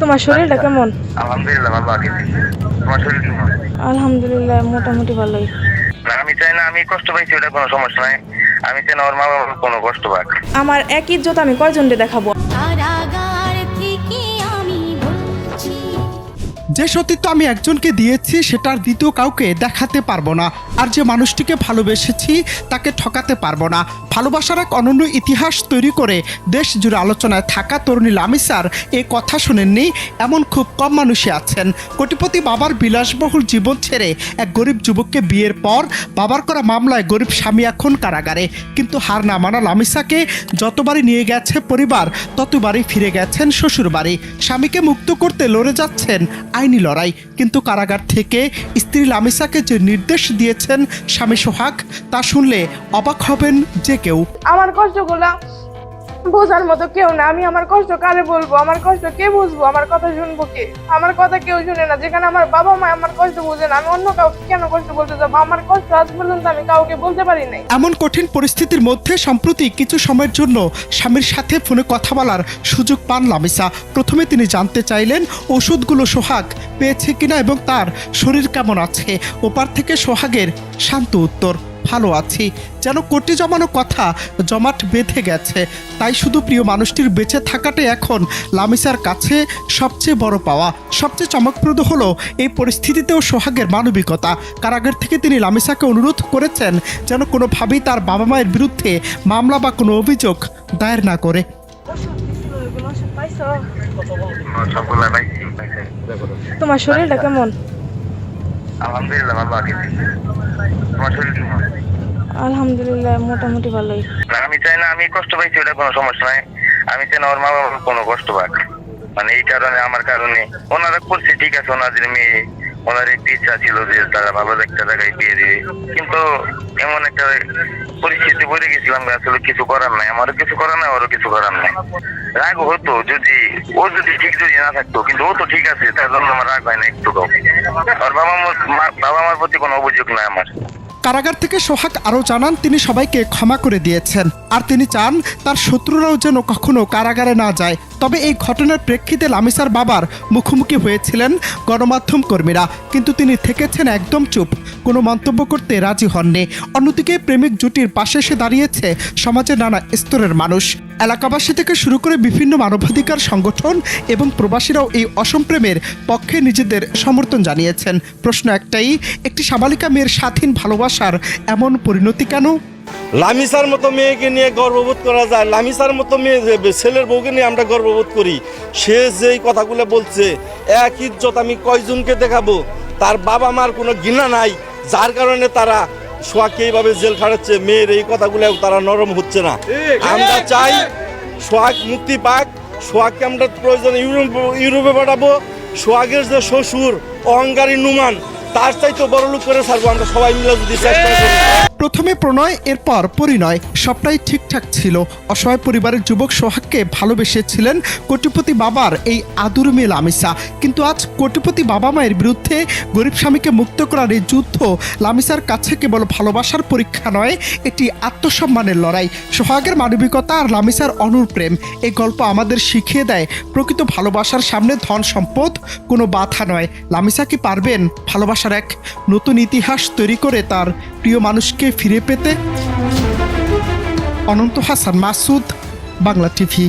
তোমার শরীরটা কেমন? আলহামদুলিল্লাহ ভালো আছি। তোমার শরীর কেমন? আলহামদুলিল্লাহ মোটামুটি ভালোই। আমি চাই না আমি কষ্ট পাইছি ওটা কোনো সমস্যা নাই। আমি চাই না ওর মা বাবার কোনো কষ্ট পাক। আমার এক ইজ্জত আমি কয়জনকে দেখাবো? যে সতীত্ব আমি একজনকে দিয়েছি সেটার দ্বিতীয় কাউকে দেখাতে পারব না। আর যে মানুষটিকে ভালোবেসেছি, তাকে ঠকাতে পারব না। ভালোবাসার এক অনন্য ইতিহাস তৈরি করে দেশ জুড়ে আলোচনায় থাকা তরুণী লামিসার এই কথা শোনেননি। এমন খুব কম মানুষই আছেন। কোটিপতি বাবার বিলাসবহুল জীবন ছেড়ে এক গরিব যুবককে বিয়ের পর বাবার করা মামলায় গরিব স্বামী এখন কারাগারে। কিন্তু হার না মানা লামিসাকে যতবারই নিয়ে গেছে পরিবার, ততবারই ফিরে গেছেন শ্বশুরবাড়ি। স্বামীকে মুক্ত করতে লড়ে যাচ্ছেন আইনি লড়াই। কিন্তু কারাগার থেকে স্ত্রী লামিসাকে যে নির্দেশ দিয়েছেন স্বামী সোহাগ, তা শুনলে অবাক হবেন যে কেউ। আমার কষ্টগুলা বোঝার মতো কেউ না। আমি আমার কষ্ট কারে বলব? আমার কষ্ট কে বুঝব? আমার কথা শুনব কে? আমার কথা কেউ শুনে না। যেখানে আমার বাবা মা আমার কষ্ট বুঝে না। আমি অন্য কাউকে কেন কষ্ট বলতে যাব? আমার কষ্ট আজ পর্যন্ত আমি কাউকে বলতে পারি নাই। এমন কঠিন পরিস্থিতির মধ্যে সম্প্রতি কিছু সময়ের জন্য স্বামীর সাথে ফোনে কথা বলার সুযোগ পান লামিসা। প্রথমে তিনি জানতে চাইলেন, ওষুধগুলো সোহাগ পেয়েছে কিনা এবং তার শরীর কেমন আছে? ওপার থেকে সোহাগের শান্ত উত্তর। ভালো আছি। যেন কোটি জমানো কথা জমাট বেঁধে গেছে। তাই শুধু প্রিয় মানুষটির বেঁচে থাকাটাই এখন লামিসার কাছে সবচেয়ে বড় পাওয়া। সবচেয়ে চমকপ্রদ হলো এই পরিস্থিতিতেও সোহাগের মানবিকতা। কারাগার থেকে তিনি লামিসাকে অনুরোধ করেছেন যেন কোনোভাবেই তার বাবা মায়ের বিরুদ্ধে মামলা বা কোনো অভিযোগ দায়ের না করে। তোমার শরীরটা কেমন? আলহামদুলিল্লাহ ভালো আছি। তোমার শরীর কেমন? আলহামদুলিল্লাহ মোটামুটি ভালোই। আমি চাই না আমি কষ্ট পাইছি ওটা কোনো সমস্যা নাই। আমি চাই না ওর মা বাবার কোনো কষ্ট পাক। মানে এই কারণে আমার কারণে। ওনারা করছে ঠিক আছে ওনাদের মেয়ে ওনার একটি ইচ্ছা ছিল যে তারা ভালো একটা জায়গায় দিয়ে দিবে। কিন্তু এমন একটা পরিস্থিতি পড়ে গেছিলাম আসলে কিছু করার নাই। আমারও কিছু করার নাই, ওরও কিছু করার নাই। রাগ হতো যদি, ও যদি ঠিক যদি না থাকতো, কিন্তু ও তো ঠিক আছে, তার জন্য আমার রাগ হয় না একটু আর বাবা মা- বাবা মার প্রতি কোনো অভিযোগ নাই আমার। কারাগার থেকে সোহাগ আরও জানান, তিনি সবাইকে ক্ষমা করে দিয়েছেন। আর তিনি চান তার শত্রুরাও যেন কখনো কারাগারে না যায়। তবে এই ঘটনার প্রেক্ষিতে লামিসার বাবার মুখোমুখি হয়েছিলেন গণমাধ্যম কর্মীরা। কিন্তু তিনি থেকেছেন একদম চুপ। কোনো মন্তব্য করতে রাজি হননি। অন্যদিকে প্রেমিক জুটির পাশে এসে দাঁড়িয়েছে সমাজের নানা স্তরের মানুষ। এলাকাবাসী থেকে শুরু করে বিভিন্ন মানবাধিকার সংগঠন এবং প্রবাসীরাও এই অসম প্রেমের পক্ষে নিজেদের সমর্থন জানিয়েছেন। প্রশ্ন একটাই, একটি সাবালিকা মেয়ের স্বাধীন ভালোবাসার এমন পরিণতি কেন? লামিসার মতো মেয়েকে নিয়ে গর্ববোধ করা যায়। লামিসার মতো মেয়ে ছেলের বউকে নিয়ে আমরা গর্ববোধ করি, সে যেই কথাগুলো বলছে, এক ইজ্জত আমি কয়জনকে দেখাবো? তার বাবা মার কোনো ঘৃণা নাই, যার কারণে তারা সোহাগকে এইভাবে জেল খাটাচ্ছে মেয়ের এই কথাগুলো তারা নরম হচ্ছে না। আমরা চাই সোহাগ মুক্তি পাক সোহাগকে আমরা প্রয়োজন ইউরোপ ইউরোপে পাঠাবো। সোহাগের যে শ্বশুর অহংকারী নুমান তার চাইতে বড় লোক করে ছাড়বো আমরা সবাই মিলে যদি চেষ্টা করি। প্রথমে প্রণয়, এরপর পরিণয়। সবটাই ঠিকঠাক ছিল। অসহায় পরিবারের যুবক সোহাগকে ভালোবেসেছিলেন কোটিপতি বাবার এই আদুর মেয়ে লামিসা। কিন্তু আজ কোটিপতি বাবা মায়ের বিরুদ্ধে গরিব স্বামীকে মুক্ত করার এই যুদ্ধ লামিসার কাছে কেবল ভালোবাসার পরীক্ষা নয়, এটি আত্মসম্মানের লড়াই। সোহাগের মানবিকতা আর লামিসার অনুর প্রেম এই গল্প আমাদের শিখিয়ে দেয়, প্রকৃত ভালোবাসার সামনে ধন সম্পদ কোনো বাধা নয়। লামিসা কি পারবেন ভালোবাসার এক নতুন ইতিহাস তৈরি করে তার প্রিয় মানুষকে ফিরে পেতে অনন্ত হাসান মাসুদ বাংলা টিভি।